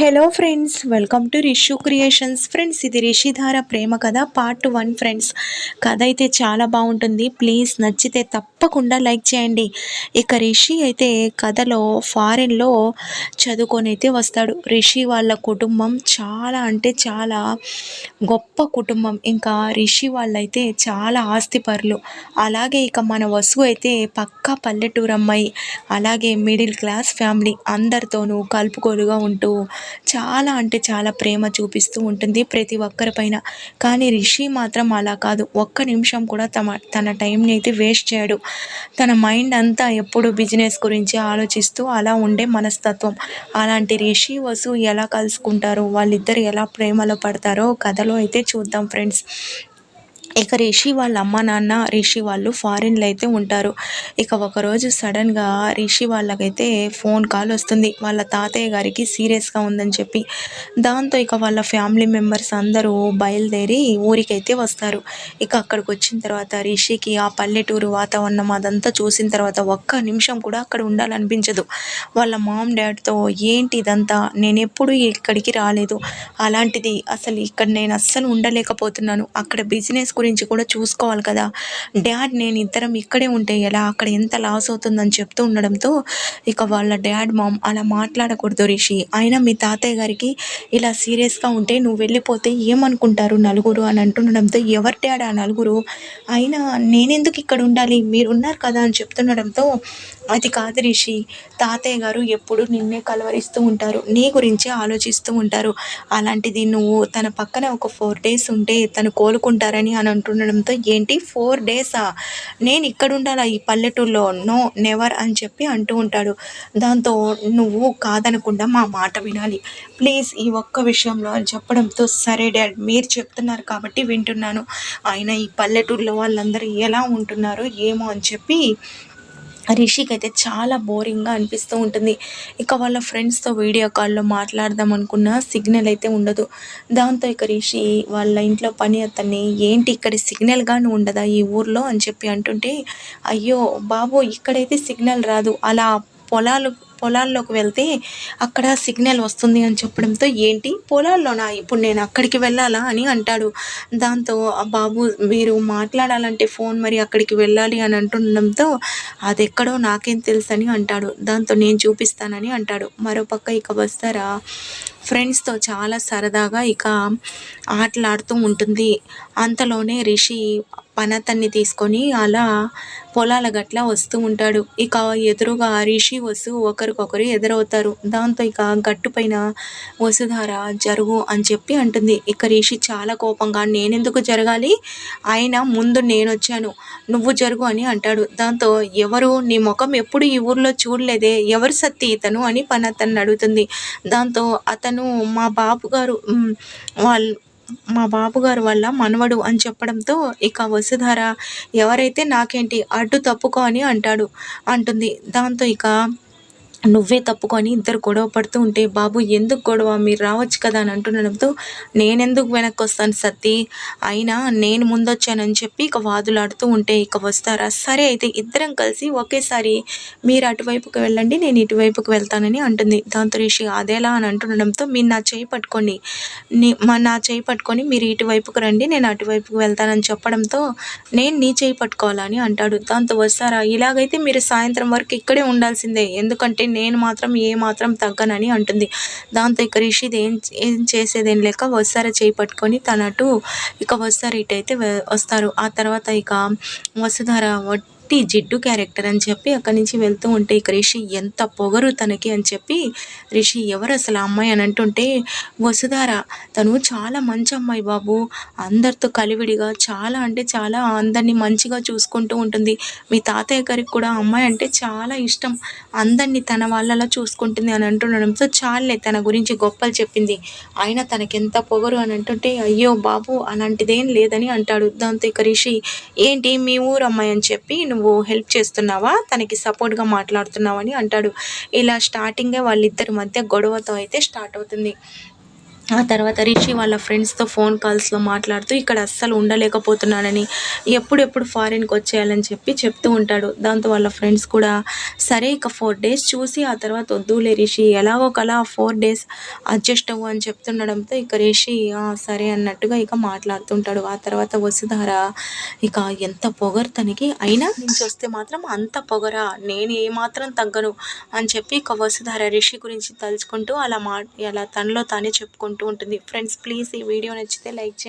Hello friends welcome to Rishu creations friends ఇది రిషిధార ప్రేమ కథ part one friends కథ అయితే చాలా బాగుంటుంది. ప్లీజ్ నచ్చితే తప్పకుండా లైక్ చేయండి. ఇక రిషి అయితే కథలో ఫారెన్లో చదువుకొని అయితే వస్తాడు. రిషి వాళ్ళ కుటుంబం చాలా అంటే చాలా గొప్ప కుటుంబం. ఇంకా రిషి వాళ్ళైతే చాలా ఆస్తిపరులు. అలాగే ఇక మన వసు అయితే పక్కా పల్లెటూరు అమ్మాయి అలాగే మిడిల్ క్లాస్ ఫ్యామిలీ అందరితోనూ కలుపుకోలుగా ఉంటూ చాలా అంటే చాలా ప్రేమ చూపిస్తూ ఉంటుంది ప్రతి ఒక్కరిపైన కానీ రిషి మాత్రం అలా కాదు. ఒక్క నిమిషం కూడా తమ తన టైంని అయితే వేస్ట్ చేయడు. తన మైండ్ అంతా ఎప్పుడు బిజినెస్ గురించి ఆలోచిస్తూ అలా ఉండే మనస్తత్వం. అలాంటి రిషి వసు ఎలా కలుసుకుంటారో వాళ్ళిద్దరు ఎలా ప్రేమలో పడతారో కథలో అయితే చూద్దాం ఫ్రెండ్స్. ఇక రిషి వాళ్ళ అమ్మ నాన్న రిషి వాళ్ళు ఫారిన్లో అయితే ఉంటారు. ఇక ఒకరోజు సడన్గా రిషి వాళ్ళకైతే ఫోన్ కాల్ వస్తుంది. వాళ్ళ తాతయ్య గారికి సీరియస్గా ఉందని చెప్పి. దాంతో ఇక వాళ్ళ ఫ్యామిలీ మెంబర్స్ అందరూ బయలుదేరి ఊరికైతే వస్తారు. ఇక అక్కడికి వచ్చిన తర్వాత రిషికి ఆ పల్లెటూరు వాతావరణం అదంతా చూసిన తర్వాత ఒక్క నిమిషం కూడా అక్కడ ఉండాలనిపించదు. వాళ్ళ మామ్ డాడ్తో ఏంటి ఇదంతా? నేను ఎప్పుడు ఇక్కడికి రాలేదు. అలాంటిది అసలు ఇక్కడ నేను అస్సలు ఉండలేకపోతున్నాను. అక్కడ బిజినెస్ గురించి కూడా చూసుకోవాలి కదా. డాడ్ నేను ఇద్దరం ఇక్కడే ఉంటే ఎలా? అక్కడ ఎంత లాస్ అవుతుందని చెప్తూ ఉండడంతో ఇక వాళ్ళ డాడ్ మామ్ అలా మాట్లాడకూడదు రిషి. అయినా మీ తాతయ్య గారికి ఇలా సీరియస్గా ఉంటే నువ్వు వెళ్ళిపోతే ఏమనుకుంటారు నలుగురు అని అంటుండడంతో ఎవరి డాడ్ ఆ నలుగురు? అయినా నేనెందుకు ఇక్కడ ఉండాలి? మీరు ఉన్నారు కదా అని చెప్తుండడంతో అది కాదు రిషి. తాతయ్య గారు ఎప్పుడు నిన్నే కలవరిస్తూ ఉంటారు. నీ గురించే ఆలోచిస్తూ ఉంటారు. అలాంటిది నువ్వు తన పక్కన ఒక ఫోర్ డేస్ ఉంటే తను కోలుకుంటారని అని అంటుండడంతో ఏంటి? ఫోర్ డేసా నేను ఇక్కడ ఉండాలా ఈ పల్లెటూరులో? నో నెవర్ అని చెప్పి అంటూ ఉంటాడు. దాంతో నువ్వు కాదనకుండా మా మాట వినాలి. ప్లీజ్ ఈ ఒక్క విషయంలో అని చెప్పడంతో సరే డాడ్ మీరు చెప్తున్నారు కాబట్టి వింటున్నాను. ఆయన ఈ పల్లెటూరులో వాళ్ళందరూ ఎలా ఉంటున్నారో ఏమో అని చెప్పి రిషికి అయితే చాలా బోరింగ్గా అనిపిస్తూ ఉంటుంది. ఇక వాళ్ళ ఫ్రెండ్స్తో వీడియో కాల్లో మాట్లాడదాం అనుకున్న సిగ్నల్ అయితే ఉండదు. దాంతో ఇక రిషి వాళ్ళ ఇంట్లో పని అతన్ని ఏంటి ఇక్కడ సిగ్నల్ కానీ ఉండదా ఈ ఊర్లో? అని చెప్పి అంటుంటే అయ్యో బాబు ఇక్కడైతే సిగ్నల్ రాదు. అలా పొలాలు పొలాల్లోకి వెళ్తే అక్కడ సిగ్నల్ వస్తుంది అని చెప్పడంతో ఏంటి? పొలాల్లోనా? ఇప్పుడు నేను అక్కడికి వెళ్ళాలా? అని అంటాడు. దాంతో బాబు మీరు మాట్లాడాలంటే ఫోన్ మరి అక్కడికి వెళ్ళాలి అని అంటుండడంతో అది ఎక్కడో నాకేం తెలుసు అని అంటాడు. దాంతో నేను చూపిస్తానని అంటాడు. మరోపక్క ఇక వస్తారా? ఫ్రెండ్స్తో చాలా సరదాగా ఇక ఆటలాడుతూ ఉంటుంది. అంతలోనే రిషి పనతన్ని తీసుకొని అలా పొలాల గట్ల వస్తూ ఉంటాడు. ఇక ఎదురుగా రిషి వసు ఒకరికొకరు ఎదురవుతారు. దాంతో ఇక గట్టుపైన వసుధార జరుగు అని చెప్పి అంటుంది. ఇక రిషి చాలా కోపంగా నేనెందుకు జరగాలి? ఆయన ముందు నేను వచ్చాను నువ్వు జరుగు అని అంటాడు. దాంతో ఎవరు? నీ ముఖం ఎప్పుడు ఈ ఊర్లో చూడలేదే. ఎవరు సత్తి ఇతను? అని పనతన్ని అడుగుతుంది. దాంతో అతను మా బాబు గారు వాళ్ళు మా బాబుగారు వల్ల మనవడు అని చెప్పడంతో ఇక వసుధార ఎవరైతే నాకేంటి అడ్డు తప్పుకో అని అంటాడు అంటుంది. దాంతో ఇక నువ్వే తప్పుకొని ఇద్దరు గొడవ పడుతూ ఉంటే బాబు ఎందుకు గొడవ? మీరు రావచ్చు కదా అని అంటుండడంతో నేనెందుకు వెనక్కి వస్తాను సత్తి అయినా నేను ముందొచ్చానని చెప్పి ఇక వాదులాడుతూ ఉంటే ఇక వస్తారా? సరే అయితే ఇద్దరం కలిసి ఒకేసారి మీరు అటువైపుకి వెళ్ళండి నేను ఇటువైపుకి వెళ్తానని అంటుంది. దాంతో రిషి అదేలా అని అంటుండడంతో మీరు నా చేయి పట్టుకోండి. నా చేయి పట్టుకొని మీరు ఇటువైపుకి రండి నేను అటువైపుకి వెళ్తానని చెప్పడంతో నేను నీ చేయి పట్టుకోవాలని అంటాడు. దాంతో వస్తారా? ఇలాగైతే మీరు సాయంత్రం వరకు ఇక్కడే ఉండాల్సిందే. ఎందుకంటే నేను మాత్రం ఏ మాత్రం తగ్గనని అంటుంది. దాంతో ఇక రిషిద్ ఏం ఏం చేసేదేం లేక వస్తార చేయి పట్టుకొని తనటు ఇక వస్తారు ఇటైతే వస్తారు. ఆ తర్వాత ఇక వసుధార గట్టి జిడ్డు క్యారెక్టర్ అని చెప్పి అక్కడి నుంచి వెళ్తూ ఉంటే ఇక రిషి ఎంత పొగరు తనకి అని చెప్పి రిషి ఎవరు అసలు అమ్మాయి? అని అంటుంటే వసుధార తను చాలా మంచి అమ్మాయి బాబు. అందరితో కలివిడిగా చాలా అంటే చాలా అందరినీ మంచిగా చూసుకుంటూ ఉంటుంది. మీ తాతయ్య గారికి కూడా అమ్మాయి అంటే చాలా ఇష్టం. అందరినీ తన వాళ్ళలా చూసుకుంటుంది అని అంటుండడంతో చాలే తన గురించి గొప్పలు చెప్పింది. అయినా తనకెంత పొగరు అని అంటుంటే అయ్యో బాబు అలాంటిదేం లేదని అంటాడు. దాంతో ఇక రిషి ఏంటి మీ ఊరు అమ్మాయి? అని చెప్పి నువ్వు నువ్వు హెల్ప్ చేస్తున్నావా? తనకి సపోర్ట్గా మాట్లాడుతున్నావని అంటాడు. ఇలా స్టార్టింగే వాళ్ళిద్దరి మధ్య గొడవతో అయితే స్టార్ట్ అవుతుంది. ఆ తర్వాత రిషి వాళ్ళ ఫ్రెండ్స్తో ఫోన్ కాల్స్లో మాట్లాడుతూ ఇక్కడ అస్సలు ఉండలేకపోతున్నానని ఎప్పుడెప్పుడు ఫారిన్కి వచ్చేయాలని చెప్పి చెప్తూ ఉంటాడు. దాంతో వాళ్ళ ఫ్రెండ్స్ కూడా సరే ఇక ఫోర్ డేస్ చూసి ఆ తర్వాత వద్దులే రిషి ఎలాగో కలా ఫోర్ డేస్ అడ్జస్ట్ అవ్వు అని చెప్తుండడంతో ఇక రిషి సరే అన్నట్టుగా ఇక మాట్లాడుతుంటాడు ఆ తర్వాత వసుధార ఇక ఎంత పొగరు తనకి? అయినా నుంచి వస్తే మాత్రం అంత పొగరా? నేను ఏమాత్రం తగ్గను అని చెప్పి ఇక వసుధార రిషి గురించి తలుచుకుంటూ అలా మా అలా తనలో తానే చెప్పుకుంటూ ఉంటుంది. ఫ్రెండ్స్ ప్లీజ్ ఈ వీడియో నచ్చితే లైక్ చేయండి.